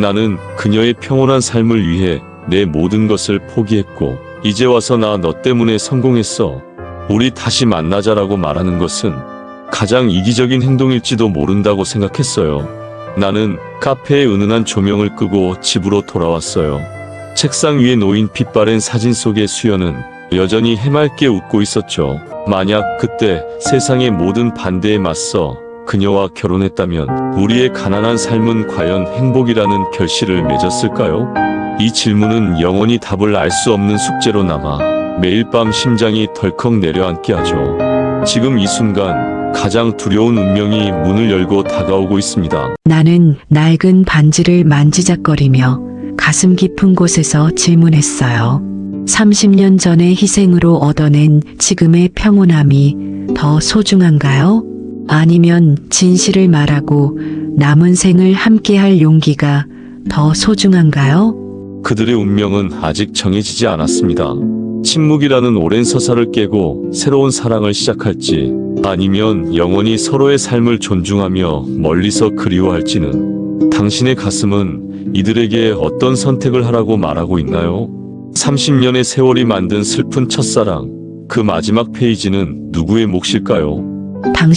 나는 그녀의 평온한 삶을 위해 내 모든 것을 포기했고, 이제 와서 나 너 때문에 성공했어. 우리 다시 만나자라고 말하는 것은 가장 이기적인 행동일지도 모른다고 생각했어요. 나는 카페의 은은한 조명을 끄고 집으로 돌아왔어요. 책상 위에 놓인 빛바랜 사진 속의 수연은 여전히 해맑게 웃고 있었죠. 만약 그때 세상의 모든 반대에 맞서 그녀와 결혼했다면 우리의 가난한 삶은 과연 행복이라는 결실을 맺었을까요? 이 질문은 영원히 답을 알 수 없는 숙제로 남아 매일 밤 심장이 덜컥 내려앉게 하죠. 지금 이 순간 가장 두려운 운명이 문을 열고 다가오고 있습니다. 나는 낡은 반지를 만지작거리며 가슴 깊은 곳에서 질문했어요. 30년 전의 희생으로 얻어낸 지금의 평온함이 더 소중한가요? 아니면 진실을 말하고 남은 생을 함께할 용기가 더 소중한가요? 그들의 운명은 아직 정해지지 않았습니다. 침묵이라는 오랜 서사를 깨고 새로운 사랑을 시작할지 아니면 영원히 서로의 삶을 존중하며 멀리서 그리워할지는 당신의 가슴은 이들에게 어떤 선택을 하라고 말하고 있나요? 30년의 세월이 만든 슬픈 첫사랑 그 마지막 페이지는 누구의 몫일까요? 당신